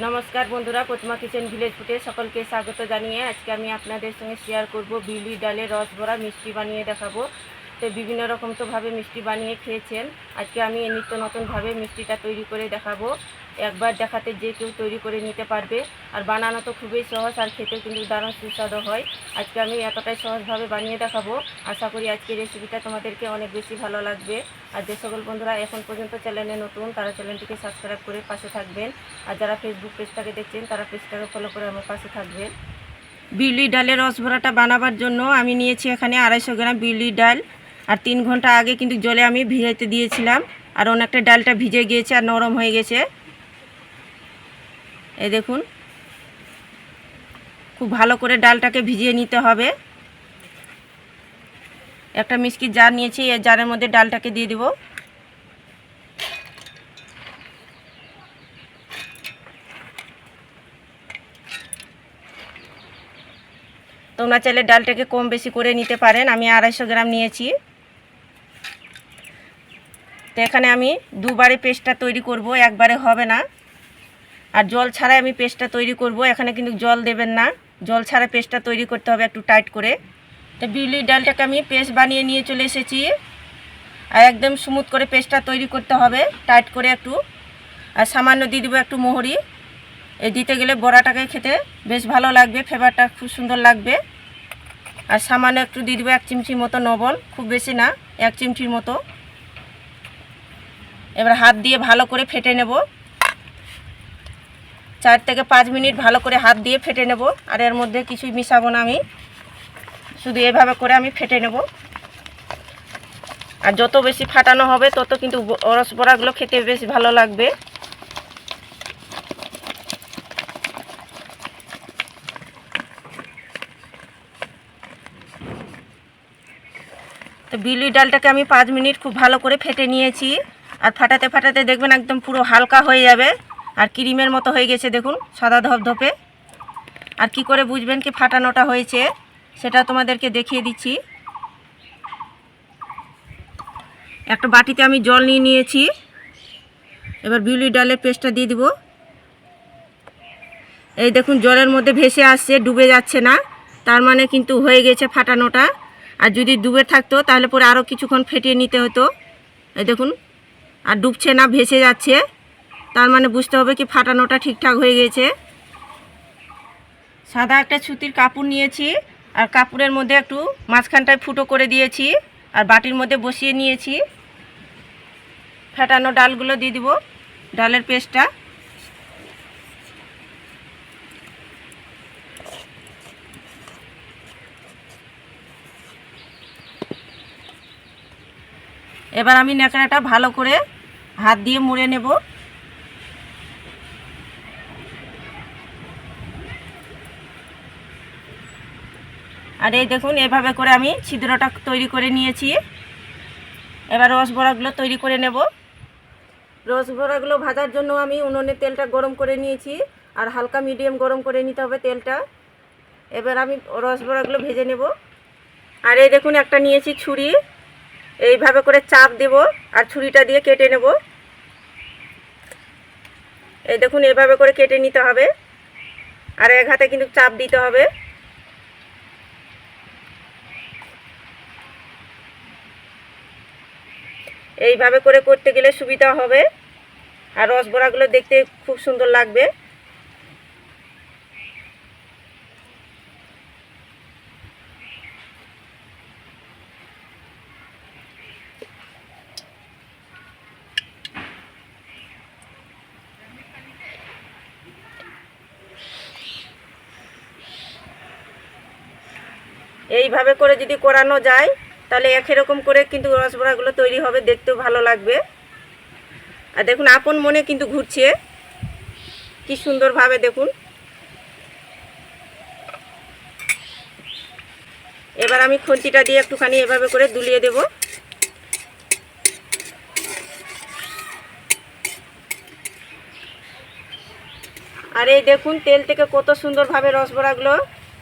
নমস্কার বন্ধুরা প্রতিমা kitchen village ফুটে সকলকে স্বাগত জানিয়ে আজকে আমি আপনাদের সঙ্গে শেয়ার করব বিউলি ডালে রস ভরা মিষ্টি বানিয়ে দেখাবো। তো বিভিন্ন রকম তোভাবে মিষ্টি বানিয়ে খেয়েছেন। আজকে আমি নিত্য নতুনভাবে মিষ্টিটা তৈরি করে দেখাবো। একবার দেখাতে যে কেউ তৈরি করে নিতে পারবে। আর বানানো তো খুবই সহজ আর খেতেও কিন্তু দারুণ সুস্বাদু হয়। আজকে আমি এতটাই সহজভাবে বানিয়ে দেখাবো। আশা করি আজকের রেসিপিটা তোমাদেরকে অনেক বেশি ভালো লাগবে। আর যে সকল বন্ধুরা এখন পর্যন্ত চ্যানেলে নতুন, তারা চ্যানেলটিকে সাবস্ক্রাইব করে পাশে থাকবেন। আর যারা ফেসবুক পেজটাকে দেখছেন, তারা পেজটাকে ফলো করে আমার পাশে থাকবেন। বিউলি ডালের রস ভরাটা বানাবার জন্য আমি নিয়েছি এখানে আড়াইশো গ্রাম বিউলি ডাল। আর তিন ঘণ্টা আগে কিন্তু জলে আমি ভিজাইতে দিয়েছিলাম। আর অনেকটা ডালটা ভিজে গিয়েছে আর নরম হয়ে গেছে। এই দেখুন। খুব ভালো করে ডালটাকে ভিজিয়ে নিতে হবে। একটা মিষ্টি জার নিয়েছি, এই জারের মধ্যে ডালটাকে দিয়ে দিব। তোমরা চাইলে ডালটাকে কম বেশি করে নিতে পারেন। আমি আড়াইশো গ্রাম নিয়েছি। তো এখানে আমি দুবারে পেস্টটা তৈরি করব, একবারে হবে না। আর জল ছাড়াই আমি পেস্টটা তৈরি করব। এখানে কিন্তু জল দেবেন না। জল ছাড়া পেস্টটা তৈরি করতে হবে একটু টাইট করে। তো বিউলি ডালটাকে আমি পেস্ট বানিয়ে নিয়ে চলে এসেছি। আর একদম স্মুথ করে পেস্টটা তৈরি করতে হবে, টাইট করে একটু। আর সামান্য দিয়ে দেবো একটু মোহরি। এই দিতে গেলে বড়াটাকে খেতে বেশ ভালো লাগবে, ফ্লেভারটা খুব সুন্দর লাগবে। আর সামান্য একটু দিয়ে দেবো এক চিমচির মতো নবল, খুব বেশি না, এক চিমচির মতো। এবার হাত দিয়ে ভালো করে ফেটে নেব। চার থেকে পাঁচ মিনিট ভালো করে হাত দিয়ে ফেটে নেব। আর এর মধ্যে কিছুই মিশাবো না আমি। শুধু এভাবে করে আমি ফেটে নেব। আর যত বেশি ফাটানো হবে, তত কিন্তু ব- রস বড়াগুলো খেতে বেশ ভালো লাগবে। তো বিউলি ডালটাকে আমি পাঁচ মিনিট খুব ভালো করে ফেটে নিয়েছি। আর ফাটাতে ফাটাতে দেখবেন একদম পুরো হালকা হয়ে যাবে। আর ক্রিমের মতো হয়ে গেছে, দেখুন, সাদা ধপধপে। আর কি করে বুঝবেন কি ফাটানোটা হয়েছে? সেটা তোমাদেরকে দেখিয়ে দিচ্ছি। একটা বাটিতে আমি জল নিয়ে নিয়েছি। এবার বিউলি ডালের পেস্টটা দিয়ে দিব। এই দেখুন, জলের মধ্যে ভেসে আসছে, ডুবে যাচ্ছে না। তার মানে কিন্তু হয়ে গেছে ফাটানোটা। আর যদি ডুবে থাকতো, তাহলে পরে আরও কিছুক্ষণ ফেটিয়ে নিতে হতো। এই দেখুন, আর ডুবছে না, ভেসে যাচ্ছে। তার মানে বুঝতে হবে কি ফাটানোটা ঠিকঠাক হয়ে গেছে। সাদা একটা সুতির কাপড় নিয়েছি আর কাপড়ের মধ্যে একটু মাঝখানটায় ফুটো করে দিয়েছি আর বাটির মধ্যে বসিয়ে নিয়েছি। ফেটানো ডালগুলো দিয়ে দিব ডালের পেস্টটা। এবার আমি ন্যাকড়াটা ভালো করে হাত দিয়ে মুড়ে নেব। আর এই দেখুন, এভাবে করে আমি ছিদ্রটা তৈরি করে নিয়েছি। এবার রস রসবড়াগুলো তৈরি করে নেব। রসবড়াগুলো ভাজার জন্য আমি উনুনে তেলটা গরম করে নিয়েছি আর হালকা মিডিয়াম গরম করে নিতে হবে তেলটা। এবার আমি রস রসবড়াগুলো ভেজে নেব। আর এই দেখুন, একটা নিয়েছি ছুরি। এইভাবে করে চাপ দেব আর ছুরিটা দিয়ে কেটে নেব। এই দেখুন, এভাবে করে কেটে নিতে হবে। আর এক হাতে কিন্তু চাপ দিতে হবে। এইভাবে করে করতে গেলে সুবিধা হবে। আর রসবড়াগুলো দেখতে খুব সুন্দর লাগবে। এইভাবে করে যদি করানো যায় তাহলে একই রকম করে কিন্তু রসবড়াগুলো তৈরি হবে, দেখতেও ভালো লাগবে। আর দেখুন, আপন মনে কিন্তু ঘুরছে। কি সুন্দরভাবে দেখুন। এবার আমি খুন্তিটা দিয়ে একটুখানি এভাবে করে দুলিয়ে দেব। আর এই দেখুন, তেল থেকে কত সুন্দরভাবে রসবড়াগুলো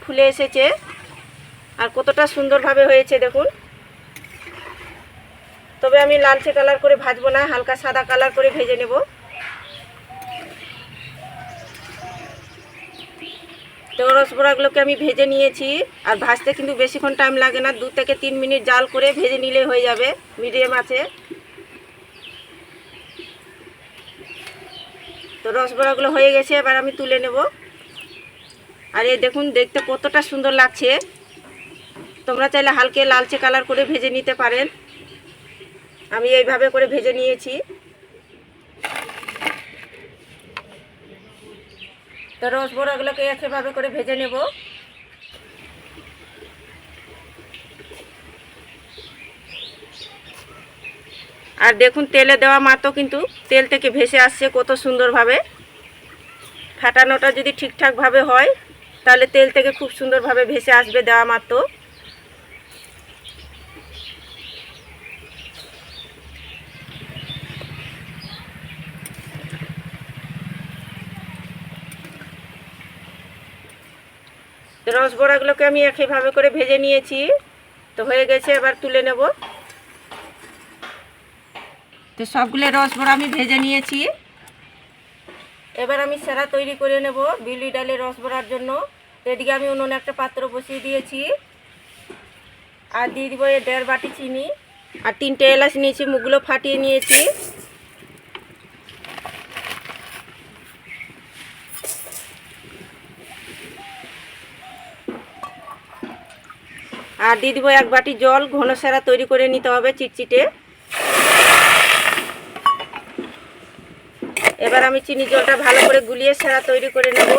ফুলে এসেছে। আর কতটা সুন্দরভাবে হয়েছে দেখুন। তবে আমি লালচে কালার করে ভাজবো না, হালকা সাদা কালার করে ভেজে নেব। তো রসবড়াগুলোকে আমি ভেজে নিয়েছি, আর ভাজতে কিন্তু বেশিক্ষণ টাইম লাগে না, দু থেকে তিন মিনিট জাল করে ভেজে নিলে হয়ে যাবে, মিডিয়াম আছে। তো রসবড়াগুলো হয়ে গেছে, এবার আমি তুলে নেব। আর এই দেখুন, দেখতে কতটা সুন্দর লাগছে। তোমরা চাইলে হালকে লালচে কালার করে ভেজে নিতে পারেন। আমি এইভাবে করে ভেজে নিয়েছি। তো রসবড়াগুলোকে একইভাবে করে ভেজে নেব। আর দেখুন, তেলে দেওয়া মাত্র কিন্তু তেল থেকে ভেসে আসছে কত সুন্দরভাবে। ফাটানোটা যদি ঠিকঠাকভাবে হয়, তাহলে তেল থেকে খুব সুন্দরভাবে ভেসে আসবে দেওয়া মাত্র। তো রসবড়াগুলোকে আমি একইভাবে করে ভেজে নিয়েছি। তো হয়ে গেছে, এবার তুলে নেব। তো সবগুলো রসবড়া আমি ভেজে নিয়েছি। এবার আমি সেরা তৈরি করে নেব বিউলি ডালের রস রসবড়ার জন্য। এদিকে আমি উনুনে একটা পাত্র বসিয়ে দিয়েছি। আর দিয়ে দিব এই দেড় বাটি চিনি। আর তিনটে এলাচ নিয়েছি, মুখগুলো ফাটিয়ে নিয়েছি। আর দিয়ে দিব এক বাটি জল, ঘন সেরা তৈরি করে নিতে হবে চিটচিটে। এবার আমি চিনি জলটা ভালো করে গুলিয়ে সেরা তৈরি করে নেব।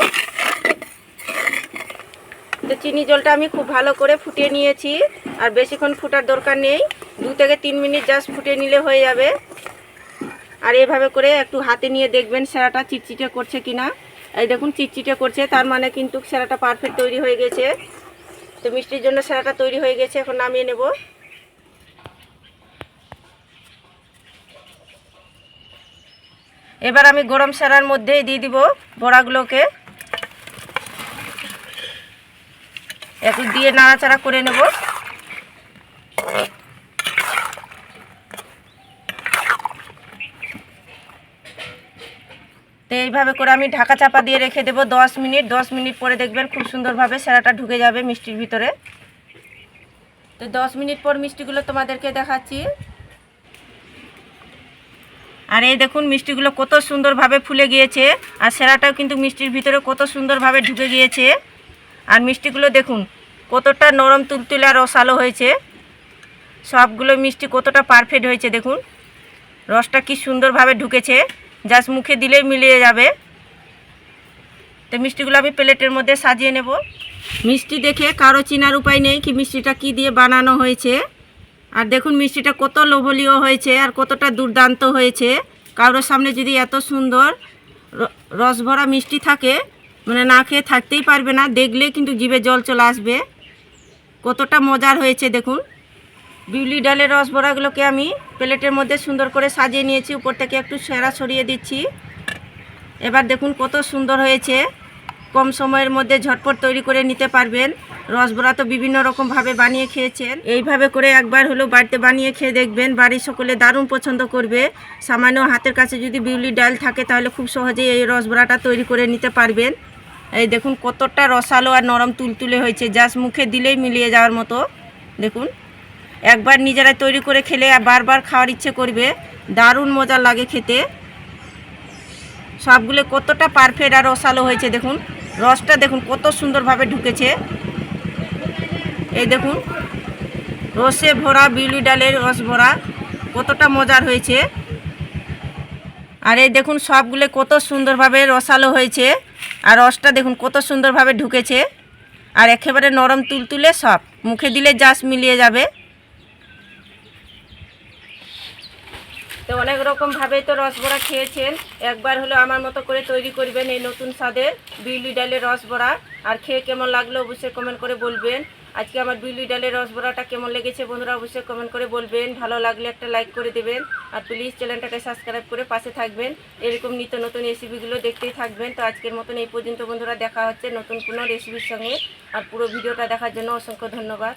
তো চিনি জলটা আমি খুব ভালো করে ফুটিয়ে নিয়েছি, আর বেশিক্ষণ ফুটার দরকার নেই। দু থেকে তিন মিনিট জাস্ট ফুটিয়ে নিলে হয়ে যাবে। আর এভাবে করে একটু হাতে নিয়ে দেখবেন সেরাটা চিটচিটে করছে কিনা। এই দেখুন, চিটচিটে করছে, তার মানে কিন্তু সেরাটা পারফেক্ট তৈরি হয়ে গেছে। তো মিষ্টির জন্য সেরাটা তৈরি হয়ে গেছে, এখন নামিয়ে নেব। এবার আমি গরম সেরার মধ্যেই দিয়ে দিব বড়াগুলোকে। একটু দিয়ে নাড়াচাড়া করে নেব। তো এইভাবে করে আমি ঢাকা চাপা দিয়ে রেখে দেবো দশ মিনিট। দশ মিনিট পরে দেখবেন খুব সুন্দরভাবে সেরাটা ঢুকে যাবে মিষ্টির ভিতরে। তো দশ মিনিট পর মিষ্টিগুলো তোমাদেরকে দেখাচ্ছি। আর এই দেখুন মিষ্টিগুলো কত সুন্দরভাবে ফুলে গিয়েছে, আর সেরাটাও কিন্তু মিষ্টির ভিতরে কত সুন্দরভাবে ঢুকে গিয়েছে। আর মিষ্টিগুলো দেখুন কতটা নরম, তুলতুলে আর রসালো হয়েছে। সবগুলো মিষ্টি কতটা পারফেক্ট হয়েছে দেখুন। রসটা কি সুন্দরভাবে ঢুকেছে। জাস্ট মুখে দিলেই মিলিয়ে যাবে। তো মিষ্টিগুলো আমি প্লেটের মধ্যে সাজিয়ে নেব। মিষ্টি দেখে কারও চিনার উপায় নেই কি মিষ্টিটা কি দিয়ে বানানো হয়েছে। আর দেখুন মিষ্টিটা কত লোভনীয় হয়েছে আর কতটা দুর্দান্ত হয়েছে। কারোর সামনে যদি এত সুন্দর রসভরা মিষ্টি থাকে মানে না খেয়ে থাকতেই পারবে না। দেখলে কিন্তু জিভে জল চলে আসবে। কতটা মজার হয়েছে দেখুন। বিউলি ডালের রসবড়াগুলোকে আমি প্লেটের মধ্যে সুন্দর করে সাজিয়ে নিয়েছি, উপর থেকে একটু সেরা ছড়িয়ে দিচ্ছি। এবার দেখুন কত সুন্দর হয়েছে। কম সময়ের মধ্যে ঝটপট তৈরি করে নিতে পারবেন। রসবড়া তো বিভিন্ন রকমভাবে বানিয়ে খেয়েছেন। এইভাবে করে একবার হলেও বাড়িতে বানিয়ে খেয়ে দেখবেন, বাড়ির সকলে দারুণ পছন্দ করবে। সামান্য হাতের কাছে যদি বিউলি ডাল থাকে, তাহলে খুব সহজেই এই রসবড়াটা তৈরি করে নিতে পারবেন। এই দেখুন কতটা রসালো আর নরম তুলতুলে হয়েছে, জাস্ট মুখে দিলেই মিলিয়ে যাওয়ার মতো। দেখুন একবার নিজেরা তৈরি করে খেলে বারবার খাওয়ার ইচ্ছে করবে। দারুণ মজা লাগে খেতে। সবগুলো কতটা পারফেক্ট আর রসালো হয়েছে দেখুন। রসটা দেখুন, কত সুন্দরভাবে ঢুকেছে। এই দেখুন, রসে ভরা বিউলি ডালের রস ভরা, কতটা মজার হয়েছে। আর এই দেখুন, সবগুলো কত সুন্দরভাবে রসালো হয়েছে। আর রসটা দেখুন, কত সুন্দরভাবে ঢুকেছে। আর একেবারে নরম তুলতুলে সব। মুখে দিলে জাস্ট মিলিয়ে যাবে। তো অনেক রকমভাবেই তো রসবড়া খেয়েছেন। একবার হলো আমার মতো করে তৈরি করবেন এই নতুন স্বাদের বিউলি ডালের রসবড়া। আর খেয়ে কেমন লাগল অবশ্যই কমেন্ট করে বলবেন। আজকে আমার বিউলি ডালের রসবড়াটা কেমন লেগেছে বন্ধুরা অবশ্যই কমেন্ট করে বলবেন। ভালো লাগলে একটা লাইক করে দেবেন। আর প্লিজ চ্যানেলটাকে সাবস্ক্রাইব করে পাশে থাকবেন। এরকম নিত্য নতুন রেসিপিগুলো দেখতেই থাকবেন। তো আজকের মতন এই পর্যন্ত বন্ধুরা, দেখা হচ্ছে নতুন কোনো রেসিপির সঙ্গে। আর পুরো ভিডিওটা দেখার জন্য অসংখ্য ধন্যবাদ।